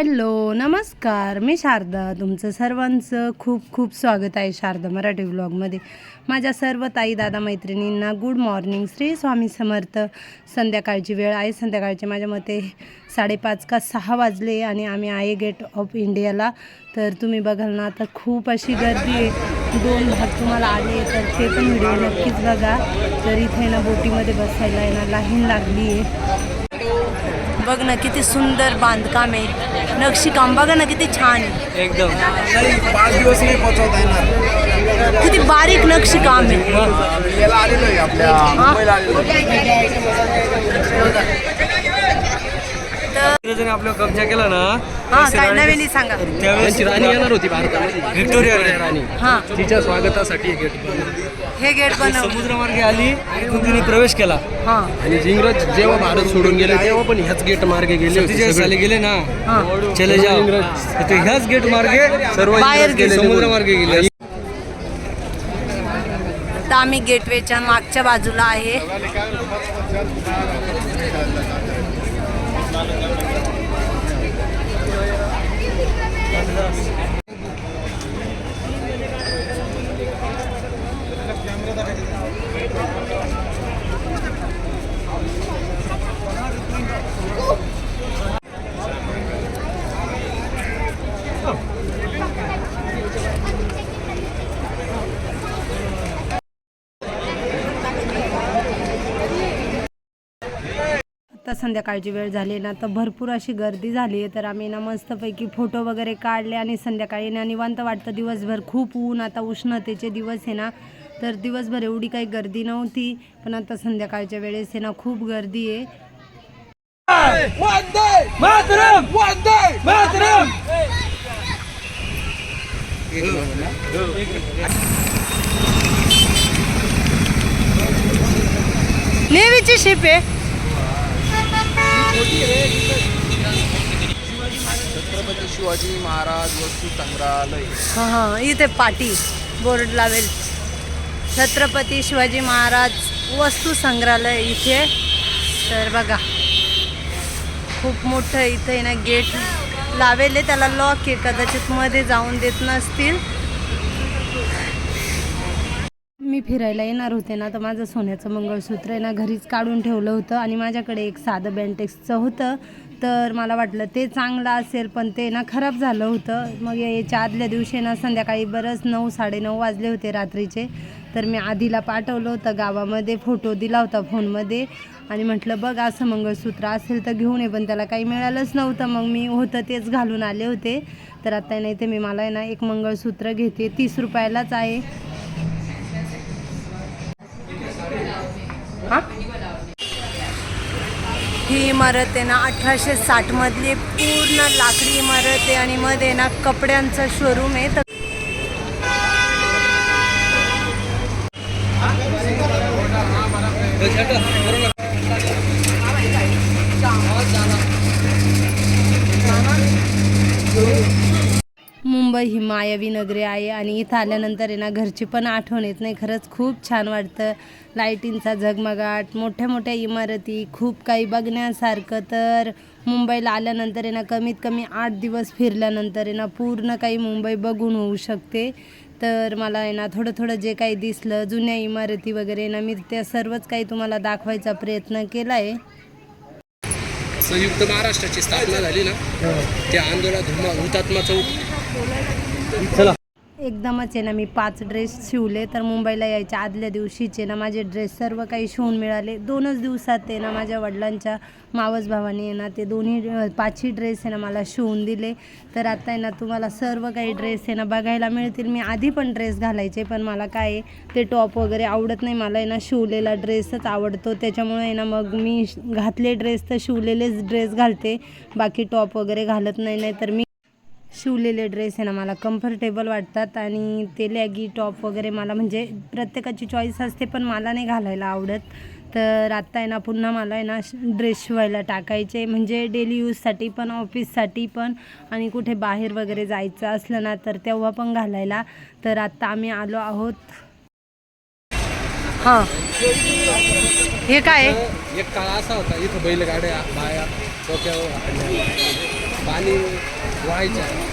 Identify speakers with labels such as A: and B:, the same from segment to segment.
A: Hello नमस्कार. मी शारदा तुमचं सर्वांचं खूप खूप स्वागत आहे शारदा मराठी ब्लॉगमध्ये माझ्या सर्व ताई दादा मैत्रिणींना गुड मॉर्निंग श्री स्वामी समर्थ. संध्याकाळची वेळ आहे. संध्याकाळचे माझ्या मते साडेपाच का सहा वाजले आणि आम्ही आहे गेट ऑफ इंडियाला. तर तुम्ही बघाल ना आता खूप अशी गर्दी आहे. दोन भाग तुम्हाला आले तर ते पण व्हिडिओ नक्कीच बघा. तर इथे ना बोटीमध्ये बसायला आहे ना लाईन लागली आहे. बघ ना किती सुंदर बांधकाम आहे. नक्षीकाम बघा ना किती छान आहे.
B: एकदम.
C: नाही पाच दिवस नाही पोहोचवता येणार.
A: किती बारीक नक्षीकाम आहे.
C: याला आलेलो आहे आपल्या मुंबईला आलेलो आहे.
B: इंग्रजांनी आपला कब्जा केला ना
A: हा काय नवीन सांगा.
B: त्यावेळेस
D: राणी येणार होती भारतामध्ये
B: व्हिक्टोरिया
D: राणी.
A: हा.
D: तिच्या स्वागतासाठी गेट
A: हे गेट बनव
B: समुद्रमार्गे आली इथून तिने प्रवेश केला.
A: हा.
D: आणि इंग्रज जेव्हा भारत सोडून गेले तेव्हा पण ह्याच गेट मार्गे गेले होते सगळे.
B: गेले ना
A: हा.
B: चले ते ह्याच गेट मार्गे सर्व
A: बाहेर
B: इंग्रज गेले.
A: गेले.
B: समुद्रमार्गे गेले.
A: आता आम्ही गेटवेच्या मागच्या बाजूला आहे. आता संध्याकाळची वेळ झाली ना तर भरपूर अशी गर्दी झाली आहे. तर आम्ही ना मस्तपैकी फोटो वगैरे काढले आणि संध्याकाळी ना निवांत वाटतं दिवसभर खूप ऊन आता उष्णतेचे दिवस आहे ना तर दिवसभर एवढी काही गर्दी नव्हती. पण आता संध्याकाळच्या वेळेस आहे ना खूप गर्दी आहे. नेवीची शिप आहे.
C: छत्रपती शिवाजी महाराज वस्तू संग्रहालय.
A: हां हां इथे पाटी बोर्ड लावेल. छत्रपती शिवाजी महाराज वस्तू संग्रहालय इथे. तर बघा खूप मोठं इथे ना गेट लावेल आहे त्याला लॉक आहे. कदाचित मध्ये जाऊन देत नसतील. मी फिरायला येणार होते ना तर माझं सोन्याचं मंगळसूत्र आहे ना घरीच काढून ठेवलं होतं आणि माझ्याकडे एक साधं बँटेक्सचं होतं. तर मला वाटलं ते चांगलं असेल पण ते ना खराब झालं होतं. मग याच्या आदल्या दिवशी ना संध्याकाळी बरंच नऊ साडेनऊ वाजले होते रात्रीचे. तर मी आधीला पाठवलं होतं गावामध्ये फोटो दिला होता फोनमध्ये. आणि म्हटलं बघ असं मंगळसूत्र असेल तर घेऊन ये पण त्याला काही मिळालंच नव्हतं. मग मी होतं तेच घालून आले होते. तर आता नाही ते मी मला आहे ना एक मंगळसूत्र घेते. तीस रुपयालाच आहे. ही इमारत आहे ना अठराशे साठमधली पूर्ण लाकडी इमारत आहे आणि मध्ये ना कपड्यांचं शोरूम आहे. तर मुंबई ही मायावी नगरी आहे आणि इथं आल्यानंतर आहे ना घरची पण आठवण येत नाही. खरंच खूप छान वाटतं. लाईटींचा झगमगाट मोठ्या मोठ्या इमारती खूप काही बघण्यासारखं. तर मुंबईला आल्यानंतर आहे ना कमीत कमी आठ दिवस फिरल्यानंतर आहे ना पूर्ण काही मुंबई बघून होऊ शकते. तर मला आहे ना थोडं थोडं जे काही दिसलं जुन्या इमारती वगैरे ना मी त्या सर्वच काही तुम्हाला दाखवायचा प्रयत्न केला आहे
D: संयुक्त महाराष्ट्राची स्थापना झाली ना त्या आंदोलनात हुमा- हुतात्मा चौक
A: एकदमच आहे ना मी पाच ड्रेस शिवले तर मुंबईला यायच्या आदल्या दिवशीचे ना माझे ड्रेस सर्व काही शिवून मिळाले. दोनच दिवसात ते ना माझ्या वडिलांच्या मावस भावाने आहे ना ते दोन्ही पाचही ड्रेस आहे ना मला शिवून दिले. तर आता आहे ना तुम्हाला सर्व काही ड्रेस आहे ना बघायला मिळतील. मी आधी पण ड्रेस घालायचे पण मला काय आहे ते टॉप वगैरे आवडत नाही. मला आहे ना शिवलेला ड्रेसच आवडतो. त्याच्यामुळे आहे ना मग मी घातले ड्रेस तर शिवलेलेच ड्रेस घालते. बाकी टॉप वगैरे घालत नाही नाही तर मी शिवलेले ड्रेस आहे ना मला कम्फर्टेबल वाटतात आणि ते लॅगी टॉप वगैरे मला म्हणजे प्रत्येकाची चॉईस असते पण मला नाही घालायला आवडत. तर आत्ता आहे ना पुन्हा मला आहे ना ड्रेस शिवायला टाकायचे. म्हणजे डेली यूजसाठी पण ऑफिससाठी पण आणि कुठे बाहेर वगैरे जायचं असलं ना तर तेव्हा पण घालायला. तर आत्ता आम्ही आलो आहोत. हां. हे काय
D: एक काळ असा होता इथं बैलगाड्या बाया डोक्यावर पाणी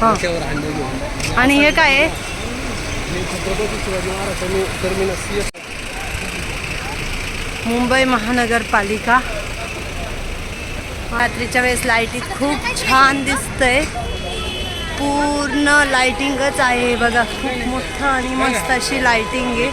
A: हा.
D: घेऊन.
A: आणि हे काय आहे?
D: हे छत्रपती शिवाजी महाराजांनी टर्मिनस सी एस
A: मुंबई महानगरपालिका. रात्रीच्या वेळेस लाईटीत खूप छान दिसतंय. पूर्ण लाइटिंगच आहे. बघा खूप मोठं आणि मस्त अशी लाइटिंग आहे.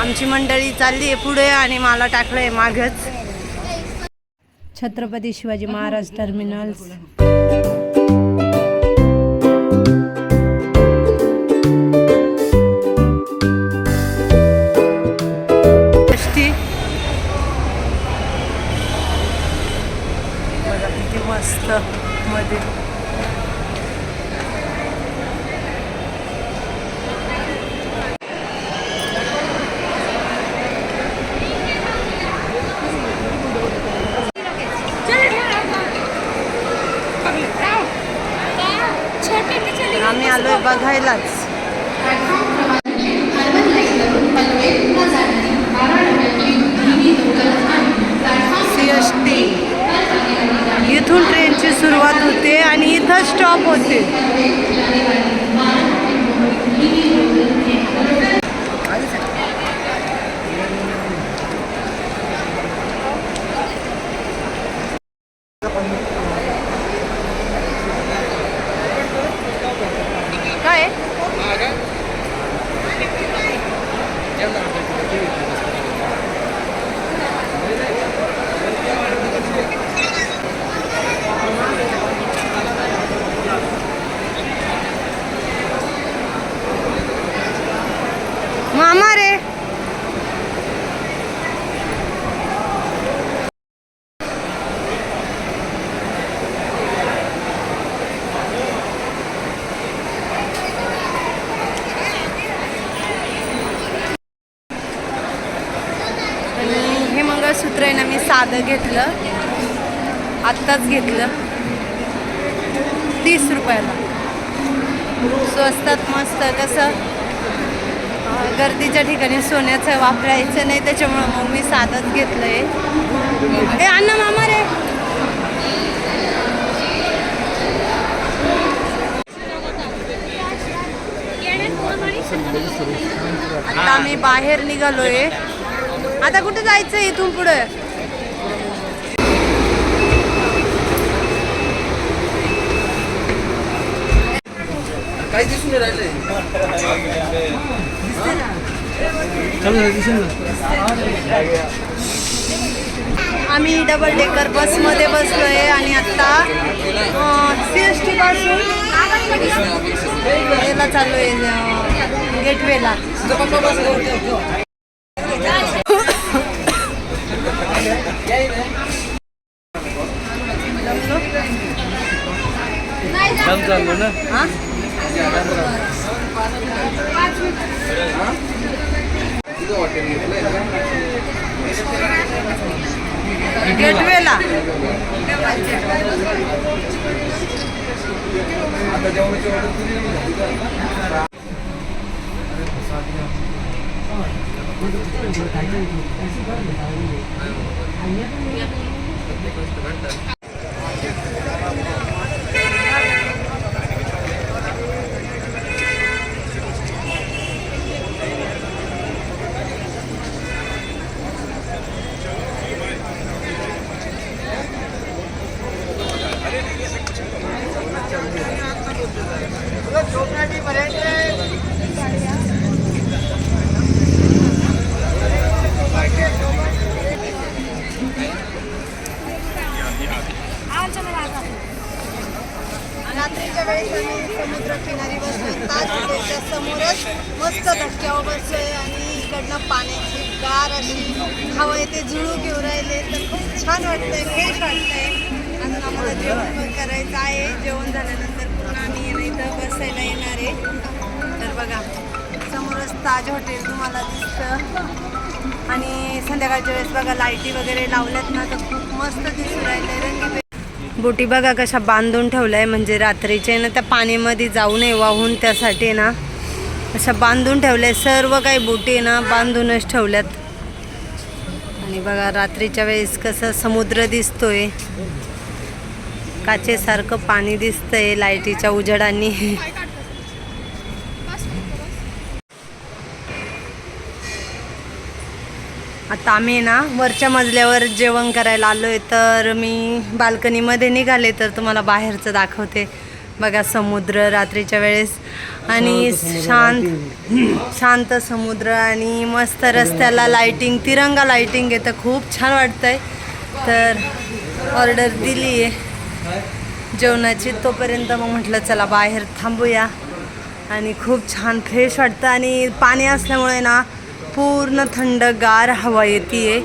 A: आमची मंडळी चालली आहे पुढे आणि मला टाकलंय मागच. छत्रपती शिवाजी महाराज टर्मिनल्स. किती मस्त मध्ये आलोय सी एस टी. इथून ट्रेनची सुरुवात होते आणि इथं स्टॉप होते काय मामा रे आणि हे मंगळसूत्र आहे ना मी साधं घेतलं आत्ताच घेतलं. तीस रुपयाला. स्वस्तात मस्त कसं गर्दीच्या ठिकाणी सोन्याचं वापरायचं नाही त्याच्यामुळं मग मी साधंच घेतलं आहे ए अण्णा मामा रे! आता आम्ही बाहेर निघालोय. आता कुठे जायचं इथून पुढे?
D: काही दिसून
B: ना
A: आम्ही डबल डेकर बसमध्ये बसलोय आणि आता सी एस टी पासून याला चालू आहे गेटवेला
B: काम चाललो ना
A: हा
D: तुझं हॉटेल घेतलंय
A: गेटवेला
D: आता जेवणाची ऑर्डर तुझी झाली का?
A: रात्रीच्या वेळेस आम्ही समुद्र किनारी बसलोय ताज हॉटेलच्या समोरच मस्त धक्क्यावर बसलोय आणि इकडनं पाण्याची गार अशी हवा येते झुळू घेऊन राहिले. तर खूप छान वाटतंय फ्रेश वाटतंय. अजून आम्हाला जेवण पण करायचं आहे. जेवण झाल्यानंतर पुन्हा आम्ही इथं बसायला येणार आहे. तर बघा समोरच ताज हॉटेल तुम्हाला दिसतं. आणि संध्याकाळच्या वेळेस बघा लाईटी वगैरे लावल्यात ना तर खूप मस्त दिसून राहिले रंगी बोटी बघा कशा बांधून ठेवल्या म्हणजे रात्रीचे ना त्या पाण्यामध्ये जाऊ नये वाहून त्यासाठी ना. अशा बांधून ठेवल्या. सर्व काही बोटी ना बांधूनच ठेवल्यात. आणि बघा रात्रीच्या वेळेस कसं समुद्र दिसतोय. काचेसारखं पाणी दिसतंय लाईटीच्या उजेडांनी. आता आम्ही ना वरच्या मजल्यावर जेवण करायला आलो आहे तर मी बाल्कनीमध्ये निघाले तर तुम्हाला बाहेरचं दाखवते. बघा समुद्र रात्रीच्या वेळेस आणि शांत शांत समुद्र आणि मस्त रस्त्याला लाईटिंग तिरंगा लाईटिंग आहे तर खूप छान वाटतंय. तर ऑर्डर दिली आहे जेवणाची तोपर्यंत मग म्हटलं चला बाहेर थांबूया. आणि खूप छान फ्रेश वाटतं आणि पाणी असल्यामुळे ना पूर्ण थंडगार हवा येते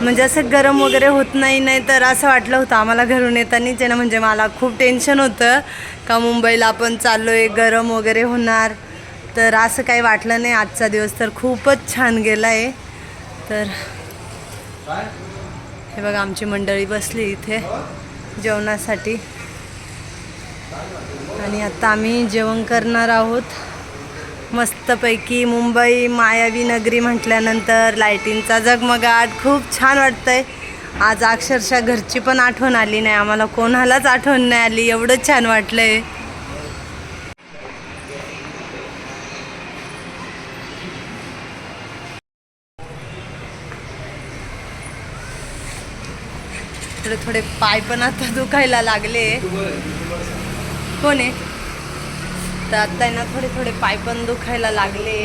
A: म्हणजे असं गरम वगैरे होत नाही नाही तर असं वाटलं होतं आम्हाला घरून येतानीच आहे ना म्हणजे मला खूप टेन्शन होतं का मुंबईला आपण चाललो आहे गरम वगैरे होणार. तर असं काही वाटलं नाही. आजचा दिवस तर खूपच छान गेला आहे तर हे बघा आमची मंडळी बसली इथे जेवणासाठी. आणि आता आम्ही जेवण करणार आहोत. मस्तपैकी मुंबई मायावी नगरी म्हटल्यानंतर लाईटिंगचा जगमगाट. खूप छान वाटतंय. आज अक्षरशः घरची पण आठवण आली नाही. आम्हाला कोणालाच आठवण नाही आली. एवढंच छान वाटलंय. थोडे थोडे पाय पण आता दुखायला लागले. कोण आहे? तर आत्ता आहे ना थोडे थोडे पाय पण दुखायला लागले.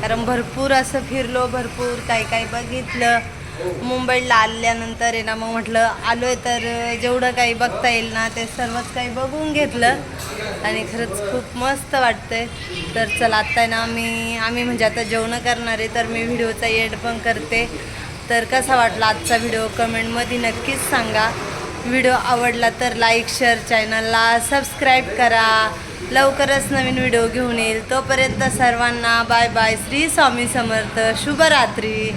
A: कारण भरपूर असं फिरलो भरपूर काही काही बघितलं. मुंबईला आल्यानंतर आहे ना मग म्हटलं आलो आहे तर जेवढं काही बघता येईल ना ते सर्वच काही बघून घेतलं. आणि खरंच खूप मस्त वाटतंय. तर चला आत्ता आहे ना मी आम्ही म्हणजे आता जेवणं करणार आहे तर मी व्हिडिओचा एड पण करते. तर कसा वाटला आजचा व्हिडिओ? कमेंटमध्ये नक्कीच सांगा. व्हिडिओ आवडला तर लाईक शेअर चॅनलला सबस्क्राईब करा. लवकरच नवीन व्हिडिओ घेऊन येईल. तोपर्यंत सर्वांना बाय बाय. श्री स्वामी समर्थ. शुभरात्री.